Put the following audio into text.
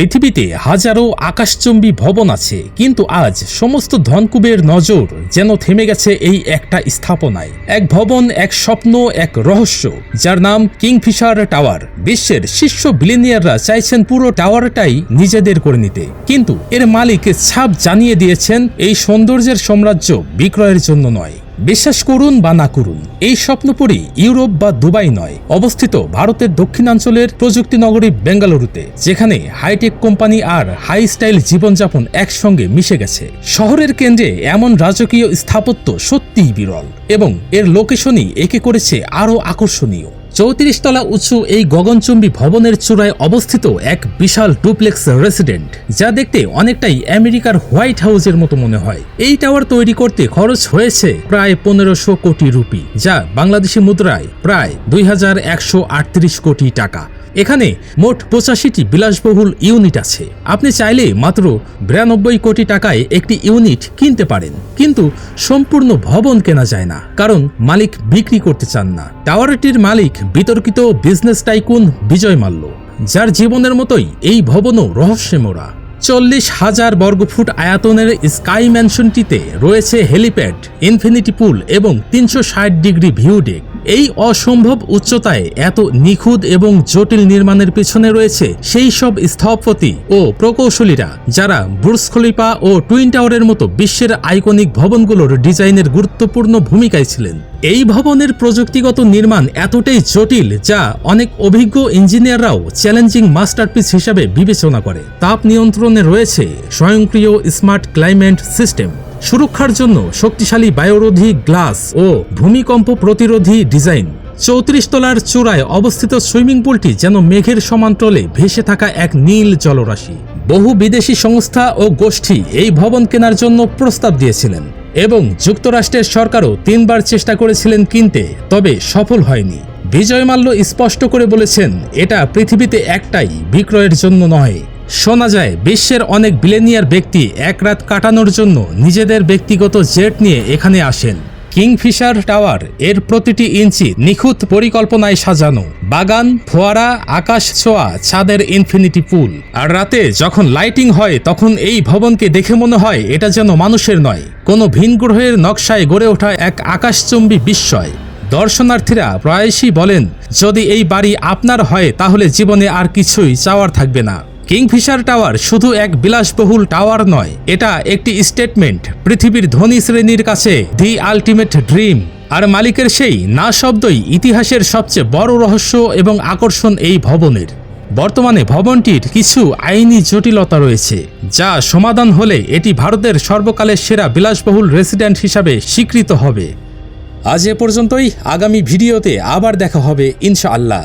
পৃথিবীতে হাজারো আকাশচম্বী ভবন আছে, কিন্তু আজ সমস্ত ধনকুবের নজর যেন থেমে গেছে এই একটা স্থাপনায়। এক ভবন, এক স্বপ্ন, এক রহস্য, যার নাম কিংফিশার টাওয়ার। বিশ্বের শীর্ষ বিলিনিয়াররা চাইছেন পুরো টাওয়ারটাই নিজেদের করে নিতে। কিন্তু এর মালিক ছাপ জানিয়ে দিয়েছেন, এই সৌন্দর্যের সাম্রাজ্য বিক্রয়ের জন্য নয়। বিশ্বাস করুন বা না করুন, এই স্বপ্নপুরি ইউরোপ বা দুবাই নয়, অবস্থিত ভারতের দক্ষিণাঞ্চলের প্রযুক্তি নগরী বেঙ্গালুরুতে, যেখানে হাইটেক কোম্পানি আর হাই স্টাইল জীবনযাপন একসঙ্গে মিশে গেছে। শহরের কেন্দ্রে এমন রাজকীয় স্থাপত্য সত্যিই বিরল এবং এর লোকেশনই একে করেছে আরও আকর্ষণীয়। চৌত্রিশ তলা উঁচু এই গগনচুম্বী ভবনের চূড়ায় অবস্থিত এক বিশাল ডুপ্লেক্স রেসিডেন্ট, যা দেখতে অনেকটাই আমেরিকার হোয়াইট হাউসের মতো মনে হয়। এই টাওয়ার তৈরি করতে খরচ হয়েছে প্রায় পনেরোশো কোটি রুপি, যা বাংলাদেশি মুদ্রায় প্রায় দুই হাজার একশো আটত্রিশ কোটি টাকা। এখানে মোট পঁচাশিটি বিলাসবহুল ইউনিট আছে। আপনি চাইলে মাত্র বিরানব্বই কোটি টাকায় একটি ইউনিট কিনতে পারেন। কিন্তু সম্পূর্ণ ভবন কেনা যায় না, কারণ মালিক বিক্রি করতে চান না। টাওয়ারটির মালিক বিতর্কিত বিজনেস টাইকুন বিজয় মাল্য, যার জীবনের মতোই এই ভবনও রহস্যে মোড়া চল্লিশ হাজার বর্গফুট আয়তনের স্কাই ম্যানশনটিতে রয়েছে হেলিপ্যাড, ইনফিনিটি পুল এবং তিনশো ষাট ডিগ্রি ভিউ ডেক। এই অসম্ভব উচ্চতায় এত নিখুঁত এবং জটিল নির্মাণের পেছনে রয়েছে সেই সব স্থপতি ও প্রকৌশলীরা, যারা বুর্জ খলিফা ও টুইন টাওয়ারের মতো বিশ্বের আইকনিক ভবনগুলোর ডিজাইনের গুরুত্বপূর্ণ ভূমিকায় ছিলেন। এই ভবনের প্রযুক্তিগত নির্মাণ এতটাই জটিল যা অনেক অভিজ্ঞ ইঞ্জিনিয়াররাও চ্যালেঞ্জিং মাস্টারপিস হিসাবে বিবেচনা করে। তাপ নিয়ন্ত্রণে রয়েছে স্বয়ংক্রিয় স্মার্ট ক্লাইমেট সিস্টেম। সুরক্ষার জন্য শক্তিশালী বায়ুরোধী গ্লাস ও ভূমিকম্প প্রতিরোধী ডিজাইন। চৌত্রিশ তলার চূড়ায় অবস্থিত সুইমিং পুলটি যেন মেঘের সমান্তলে ভেসে থাকা এক নীল জলরাশি। বহু বিদেশি সংস্থা ও গোষ্ঠী এই ভবন কেনার জন্য প্রস্তাব দিয়েছিলেন এবং যুক্তরাষ্ট্রের সরকারও তিনবার চেষ্টা করেছিলেন কিনতে, তবে সফল হয়নি। বিজয় মাল্য স্পষ্ট করে বলেছেন, এটা পৃথিবীতে একটাই বিক্রয়ের জন্য নয়। শোনা যায়, বিশ্বের অনেক বিলেনিয়ার ব্যক্তি এক রাত কাটানোর জন্য নিজেদের ব্যক্তিগত জেট নিয়ে এখানে আসেন। কিংফিশার টাওয়ার এর প্রতিটি ইঞ্চি নিখুঁত পরিকল্পনায় সাজানো। বাগান, ফোয়ারা, আকাশ ছোঁয়া, ছাদের ইনফিনিটি পুল আর রাতে যখন লাইটিং হয়, তখন এই ভবনকে দেখে মনে হয় এটা যেন মানুষের নয়, কোনো ভিন গ্রহের নকশায় গড়ে ওঠা এক আকাশচম্বী বিস্ময়। দর্শনার্থীরা প্রায়শই বলেন, যদি এই বাড়ি আপনার হয়, তাহলে জীবনে আর কিছুই চাওয়ার থাকবে না। কিংফিশার টাওয়ার শুধু এক বিলাসবহুল টাওয়ার নয়, এটা একটি স্টেটমেন্ট। পৃথিবীর ধনী শ্রেণির কাছে দি আলটিমেট ড্রিম। আর মালিকের সেই না শব্দই ইতিহাসের সবচেয়ে বড় রহস্য এবং আকর্ষণ এই ভবনের। বর্তমানে ভবনটির কিছু আইনি জটিলতা রয়েছে, যা সমাধান হলে এটি ভারতের সর্বকালের সেরা বিলাসবহুল রেসিডেন্ট হিসাবে স্বীকৃত হবে। আজ এ পর্যন্তই, আগামী ভিডিওতে আবার দেখা হবে, ইনশাআল্লাহ।